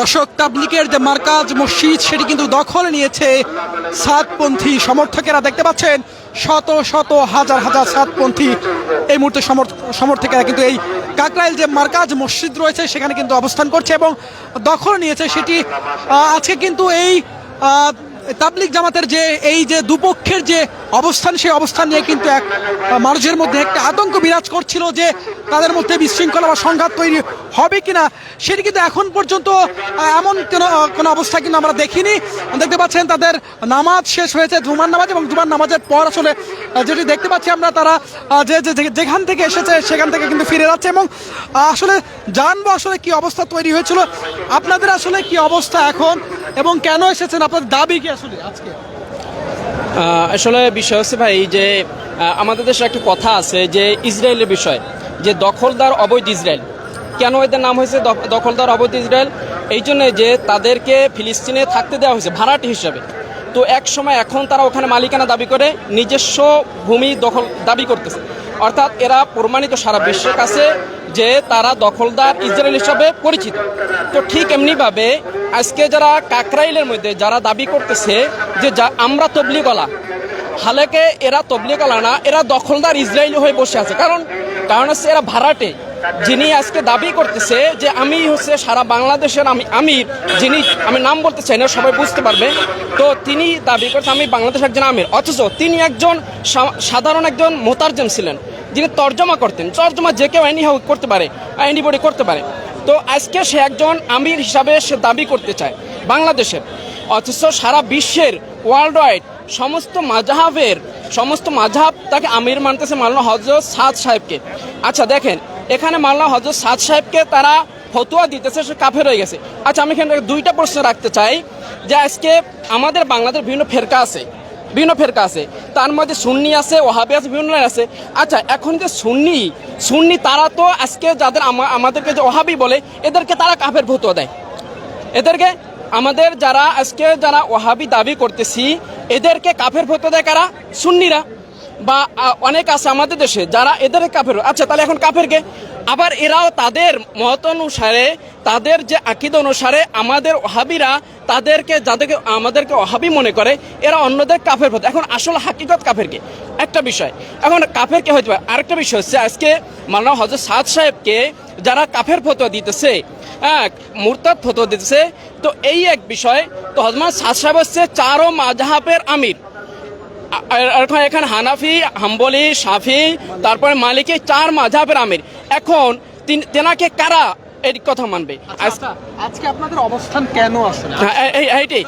দর্শক তাবলিকের যে মার্কাজ মসজিদ, সেটি কিন্তু দখল নিয়েছে সাতপন্থী সমর্থকেরা। দেখতে পাচ্ছেন, শত শত হাজার হাজার সাতপন্থী এই মুহূর্তে সমর্থকেরা কিন্তু এই কাকরাইল যে মার্কাজ মসজিদ রয়েছে, সেখানে কিন্তু অবস্থান করছে এবং দখল নিয়েছে সেটি। আজকে কিন্তু এই তাবলিক জামাতের যে এই যে দুপক্ষের যে অবস্থান, সেই অবস্থান নিয়ে কিন্তু এক মানুষের মধ্যে একটা আতঙ্ক বিরাজ করছিল যে তাদের মধ্যে বিশৃঙ্খলা বা সংঘাত তৈরি হবে কিনা। সেটি কিন্তু এখন পর্যন্ত এমন কোনো কোনো অবস্থা কিন্তু আমরা দেখিনি। দেখতে পাচ্ছেন তাদের নামাজ শেষ হয়েছে, জুমার নামাজ এবং জুমার নামাজের পর আসলে যেটি দেখতে পাচ্ছি আমরা তারা যে- যেখান থেকে এসেছে সেখান থেকে কিন্তু ফিরে যাচ্ছে এবং আসলে জানব আসলে কি অবস্থা তৈরি হয়েছিল। আপনাদের আসলে কি অবস্থা এখন? এবং কেন এসেছেন? আপনার দাবি কি আসলে আজকে? আসলে বিষয় হচ্ছে ভাই যে আমাদের দেশে একটা কথা আছে যে, ইসরায়েলের বিষয়, যে দখলদার অবৈধ ইসরায়েল। কেন এদের নাম হয়েছে দখলদার অবৈধ ইসরায়েল? এই জন্য যে তাদেরকে ফিলিস্তিনে থাকতে দেওয়া হয়েছে, ভাড়াটি হিসাবে। তো এক সময় এখন তারা ওখানে মালিকানা দাবি করে, নিজস্ব ভূমি দখল, দাবি করতেছে। অর্থাৎ এরা প্রমাণিত সারা বিশ্বের কাছে যে তারা দখলদার ইসরায়েল হিসাবে পরিচিত। তো ঠিক এমনিভাবে আজকে যারা কাকরাইলের মধ্যে যারা দাবি করতেছে যে আমরা তবলিগলা, হালেকে এরা তবলিগলা না, এরা দখলদার ইসরায়েলি হয়ে বসে আছে। কারণ কারণ হচ্ছে এরা ভাড়াটে। যিনি আজকে দাবি করতেছে যে আমি হচ্ছে সারা বাংলাদেশের আমি আমি যিনি, আমি নাম বলতে চাই না, সবাই বুঝতে পারবে। তো তিনি দাবি করছে আমি বাংলাদেশের একজন আমির। অথচ তিনি একজন সাধারণ একজন মোতারজম ছিলেন। যিনি তর্জমা করতেন। তর্জমা যে কেউ এনি করতে পারে এনিবডি করতে পারে। তো আজকে সে একজন আমির হিসাবে সে দাবি করতে চায় বাংলাদেশের। অথচ সারা বিশ্বের ওয়ার্ল্ড ওয়াইড সমস্ত মাজাহাবের সমস্ত মাঝহাব তাকে আমির মানতেছে মাল্লা হজরত সাদ সাহেবকে। আচ্ছা দেখেন, এখানে মাল্লা হজরত সাদ সাহেবকে তারা ফতুয়া দিতেছে, সে কাফের হয়ে গেছে। আচ্ছা আমি এখানে দুইটা প্রশ্ন রাখতে চাই যে আজকে আমাদের বাংলাদেশ বিভিন্ন ফেরকা আছে। বিভিন্ন ফেরকা আছে। তার মধ্যে সুন্নি আছে ওহাবি আছে, বিভিন্ন আছে। আচ্ছা এখন যে সুন্নি সুন্নি তারা তো আজকে যাদের আমাদেরকে যে ওহাবি বলে, এদেরকে তারা কাফের ফতুয়া দেয়। এদেরকে, আমাদের যারা আজকে যারা ওহাবি দাবি করতেছি, এদেরকে কাফের ফতুয়া দেয় কারা? সুন্নিরা। বা অনেক আছে আমাদের দেশে যারা এদের কাফের আচ্ছা তাহলে এখন কাফেরকে? আবার এরাও তাদের মত অনুসারে, তাদের যে আকিদ অনুসারে আমাদের ওহাবিরা তাদেরকে, যাদেরকে আমাদেরকে ওহাবি মনে করে, এরা অন্যদের কাফের ফতুয়া এখন আসল হাকিকত কাফেরকে। একটা বিষয়, এখন কাফেরকে হইতে পারে। আরেকটা বিষয় হচ্ছে, আজকে মাওলানা হজরত সাদ সাহেবকে যারা কাফের ফতোয়া দিতেছে হ্যাঁ মুরতাদ ফতোয়া দিতেছে, তো এই এক বিষয়, তো হজমান সাদ সাহেব হচ্ছে চারো মাঝহাবের আমির। এখন এখানে হানাফি, হাম্বলি সাফি তারপরে মালিকে, চার মাঝহাবের আমির। এখন তিন- তেনাকে কারা এই কথা মানবে। আজ- আচ্ছা আজকে আপনাদের অবস্থান কেন আসলে? হ্যাঁ, এই- এই- এইটাই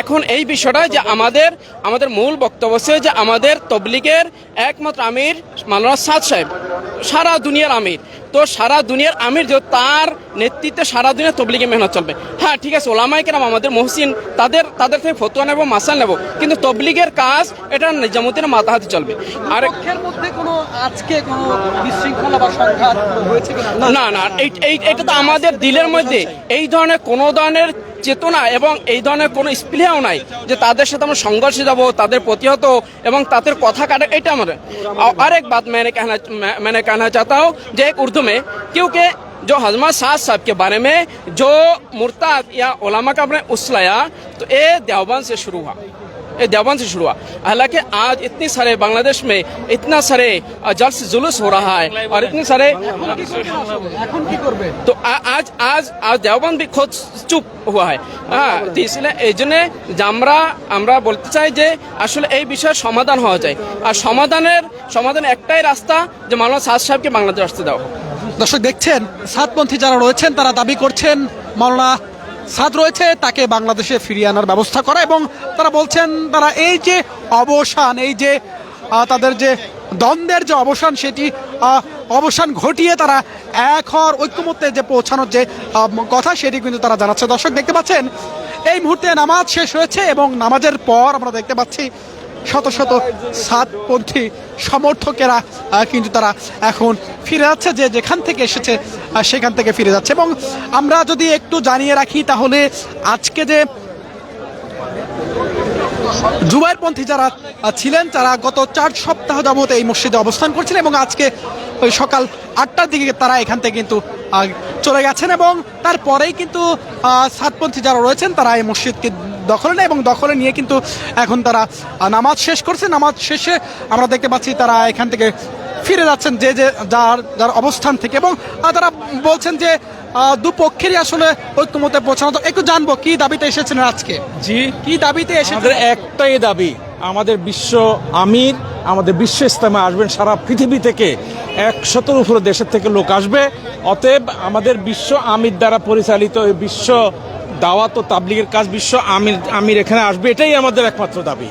এখন এই বিষয়টা যে আমাদের আমাদের মূল বক্তব্য হচ্ছে যে আমাদের তবলিগের একমাত্র আমির মাওলানা সাদ সাহেব সারা দুনিয়ার আমির। তো সারা দুনিয়ার আমির যে তার নেতৃত্বে সারা দুনিয়া তবলিগে মেহনত চলবে। হ্যাঁ ঠিক আছে ওলামাই কেরাম আমাদের মহসিন তাদের তাদের থেকে ফতুয়া নেব মাসাল নেব কিন্তু তবলিগের কাজ এটা নিজামুদ্দিনের মাথাহাতি চলবে। আর মধ্যে কোনো আজকে কোনো বিশৃঙ্খলা বা সংঘাত হয়েছে না না এটা তো আমাদের দিলের মধ্যে। এই ধরনের কোনো ধরনের চেতনা এবং এই ধরনের কোনো স্পৃহাও নাই যে তাদের সাথে আমরা সংঘর্ষে যাব তাদের প্রতিহত এবং তাদের কথা কাটা এটা আমাদের और और एक बात मैंने कहना मैं, मैंने कहना चाहता हूँ जो एक उर्दू में क्योंकि जो हजमा साद साहब के बारे में जो मुर्ताद या उलामा का आपने उसलाया तो ये देवबंद से शुरू हुआ ये देवबंद से शुरू हुआ हालांकि आज इतनी सारे बांग्लादेश में इतना सारे जल्स जुलूस हो रहा है और इतने सारे এখন কি করবে तो आ- आज आज आज देवबंद भी खुद চুপ हुआ है হ্যাঁ তো इसलिए এই জন্য যে আমরা আমরা বলতে চাই যে আসলে এই বিষয়ে সমাধান হওয়া যায় আর সমাধানের সমাধান একটাই রাস্তা যে মাওলানা সাদ সাহেবকে বাংলাদেশ আসতে দাও দর্শক দেখছেন সাতপন্থী যারা রয়েছেন তারা দাবি করছেন মাওলানা সাদ রয়েছে, তাকে বাংলাদেশে ফিরিয়ে আনার ব্যবস্থা করা এবং তারা বলছেন, তারা এই যে অবসান, এই যে তাদের যে দ্বন্দ্বের যে অবসান, সেটি অবসান ঘটিয়ে তারা এক হওয়ার ঐক্যমত্যে যে পৌঁছানোর যে কথা, সেটি কিন্তু তারা জানাচ্ছে। দর্শক, দেখতে পাচ্ছেন, এই মুহূর্তে নামাজ শেষ হয়েছে এবং নামাজের পর আমরা দেখতে পাচ্ছি শত শত সাতপন্থী সমর্থকেরা কিন্তু তারা এখন ফিরে যাচ্ছে, যে যেখান থেকে এসেছে সেখান থেকে ফিরে যাচ্ছে। এবং আমরা যদি একটু জানিয়ে রাখি, তাহলে আজকে যে জুবাইরপন্থী যারা ছিলেন, তারা গত চার সপ্তাহ যাবত এই মসজিদে অবস্থান করছিলেন এবং আজকে ওই সকাল আটটার দিকে তারা এখান থেকে কিন্তু চলে গেছেন এবং তারপরেই কিন্তু সাতপন্থী যারা রয়েছেন, তারা এই মসজিদকে দখলে নেয় এবং দখলে নিয়ে কিন্তু এখন তারা নামাজ শেষ করছে। নামাজ শেষে আমরা দেখতে পাচ্ছি তারা এখান থেকে ফিরে যাচ্ছেন যে যে যার যার অবস্থান থেকে। এবং তারা বলছেন যে দুপক্ষেরই আসলে ঐক্যমতে পৌঁছানো তো একটু জানব কি দাবিতে এসেছেন আজকে? জি। কি দাবিতে এসেছেন? আমাদের একটাই দাবি আমাদের বিশ্ব আমির আমাদের বিশ্ব ইস্তেমে আসবেন সারা পৃথিবী থেকে। একশতর উপরে দেশের থেকে লোক আসবে। অতএব আমাদের বিশ্ব আমির দ্বারা পরিচালিত এই বিশ্ব দাওয়াত ও তাবলিগের কাজ বিশ্ব আমির আমির এখানে আসবে এটাই আমাদের একমাত্র দাবি।